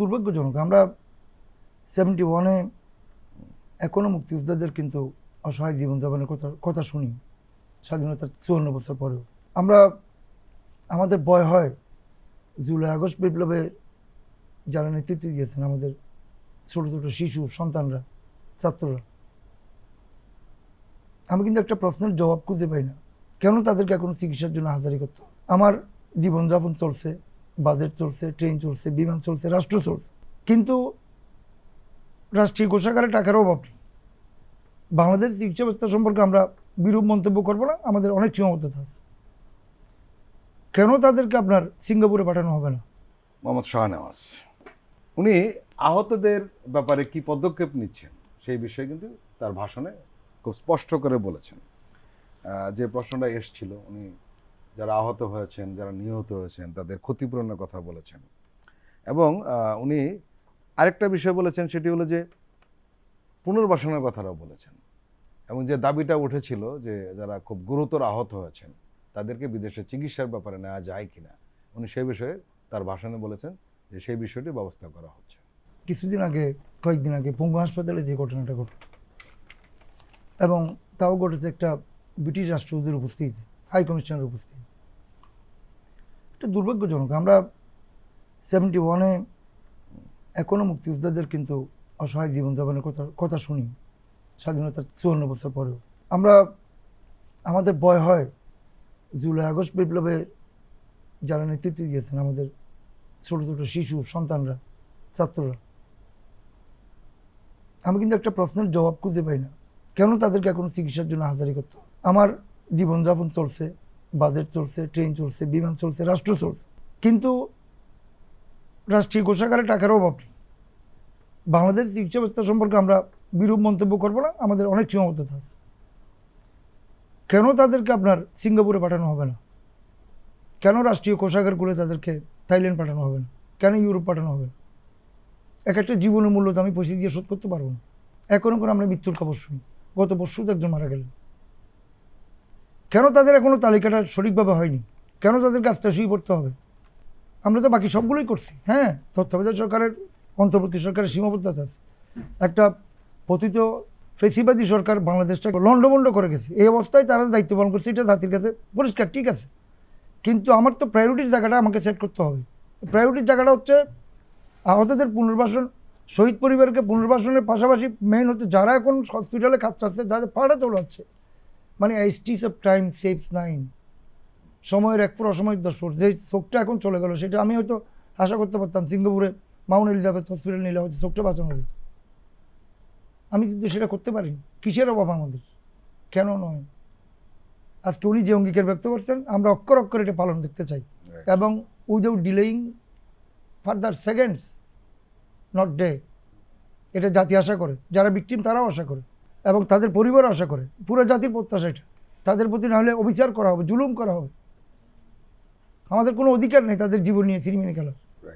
দুর্ভাগ্যজনক, আমরা সেভেন্টি ওয়ানে এখনও মুক্তিযোদ্ধাদের কিন্তু অসহায় জীবনযাপনের কথা কথা শুনি, স্বাধীনতার চুয়ান্ন বছর পরেও। আমরা, আমাদের ভয় হয় জুলাই আগস্ট বিপ্লবে যারা নেতৃত্ব দিয়েছেন আমাদের ছোটো ছোটো শিশু, সন্তানরা, ছাত্ররা, আমি কিন্তু একটা প্রশ্নের জবাব খুঁজে পাই না। কেন তাদেরকে এখন চিকিৎসার জন্য হাজারি করতে আমার জীবনযাপন চলছে বাজেট চলছে, ট্রেন চলছে, বিমান চলছে, রাষ্ট্র চলছে। কিন্তু রাষ্ট্রীয় কোষাগারে টাকার অভাব নেই। বাংলাদেশ চিকিৎসা ব্যবস্থা সম্পর্কে আমরা বিরূপ মন্তব্য করব না, আমাদের অনেক সীমাবদ্ধতা আছে। কেন তাদেরকে আপনার সিঙ্গাপুরে পাঠানো হবে না? মোহাম্মদ শাহনেওয়াজ, উনি আহতদের ব্যাপারে কি পদক্ষেপ নিচ্ছেন সেই বিষয়ে কিন্তু তার ভাষণে খুব স্পষ্ট করে বলেছেন। যে প্রশ্নটা এসছিল, উনি যারা আহত হয়েছেন, যারা নিহত হয়েছেন, তাদের ক্ষতিপূরণের কথা বলেছেন। এবং উনি আরেকটা বিষয় বলেছেন, সেটি হলো যে পুনর্বাসনের কথাটাও বলেছেন। এবং যে দাবিটা উঠেছিল যে যারা খুব গুরুতর আহত হয়েছেন, তাদেরকে বিদেশে চিকিৎসার ব্যাপারে নেওয়া যায় কিনা, উনি সেই বিষয়ে তার ভাষণে বলেছেন যে সেই বিষয়টি ব্যবস্থা করা হচ্ছে। কিছুদিন আগে, কয়েকদিন আগে পঙ্গু হাসপাতালে যে ঘটনাটা ঘটল, এবং তাও ঘটেছে একটা ব্রিটিশ রাষ্ট্রদূতের উপস্থিত হাই কমিশনের উপস্থিত। এটা দুর্ভাগ্যজনক। আমরা সেভেন্টি ওয়ানে এখনও মুক্তিযোদ্ধাদের কিন্তু অসহায় জীবনযাপনের কথা কথা শুনি। স্বাধীনতার চুয়ান্ন বছর পরেও। আমরা, আমাদের ভয় হয় জুলাই আগস্ট বিপ্লবে যারা নেতৃত্ব দিয়েছেন আমাদের ছোটো ছোটো শিশু, সন্তানরা, ছাত্ররা। আমি কিন্তু একটা প্রশ্নের জবাব খুঁজে পাই না। কেন তাদেরকে এখন চিকিৎসার জন্য হাজারি করতে আমার জীবনযাপন চলছে, বাজেট চলছে, ট্রেন চলছে, বিমান চলছে, রাষ্ট্র চলছে। কিন্তু রাষ্ট্রীয় কোষাগারে টাকার অভাব নেই। বাংলাদেশ চিকিৎসা ব্যবস্থা সম্পর্কে আমরা বিরূপ মন্তব্য করব না, আমাদের অনেক সীমাবদ্ধতা আছে। কেন তাদেরকে আপনার সিঙ্গাপুরে পাঠানো হবে না? কেন রাষ্ট্রীয় কোষাগার করে তাদেরকে থাইল্যান্ড পাঠানো হবে না? কেন ইউরোপ পাঠানো হবে না? এক একটা জীবনের মূল্য তো আমি পয়সা দিয়ে শোধ করতে পারব না। এখনও করে আমরা মৃত্যুর খবর শুনি। গত পরশু একজন মারা গেলেন। কেন তাদের এখনও তালিকাটা সঠিকভাবে হয়নি? কেন তাদের কাজটা শুয়ে পড়তে হবে? আমরা তো বাকি সবগুলোই করছি। হ্যাঁ তত্ত্বাবধায়ক সরকারের, অন্তর্বর্তী সরকারের সীমাবদ্ধতা আছে। একটা পতিত ফেসিবাদী সরকার বাংলাদেশটাকে লন্ডভন্ড করে গেছে। এই অবস্থায় তারা দায়িত্ব পালন করছে, এটা জাতির কাছে পরিষ্কার, ঠিক আছে। কিন্তু আমার তো প্রায়োরিটির জায়গাটা আমাকে সেট করতে হবে। প্রায়োরিটির জায়গাটা হচ্ছে আহতদের পুনর্বাসন, শহীদ পরিবারকে পুনর্বাসনের পাশাপাশি মেইন হচ্ছে যারা এখন হসপিটালে খাচ্ছে তাদের পাড়া চলাচ্ছে মানে a stitch of time saves nine. সময়ের এক পুরো অসময় দশ ফুট। যে চোখটা এখন চলে গেল সেটা আমি হয়তো আশা করতে পারতাম সিঙ্গাপুরে মাউন্ট এলিজাবেথ হসপিটাল নিলে হয়তো চোখটা বাঁচানো যেত। আমি কিন্তু সেটা করতে পারিনি। কিসের অভাব আমাদের? কেন নয়? আজকে উনি যে অঙ্গীকার ব্যক্ত করছেন আমরা অক্ষর অক্ষর এটা পালন দেখতে চাই। এবং without delaying further seconds not day এটা জাতি আশা করে। যারা বিক্টিম তারাও আশা করে। এবং তাদের পরিবার আশা করে, পুরো জাতির প্রত্যাশা এটা। তাদের প্রতি না হলে অবিচার করা হবে, জুলুম করা হবে। আমাদের কোনো অধিকার নেই তাদের জীবন নিয়ে সিনেমিনে খেলার।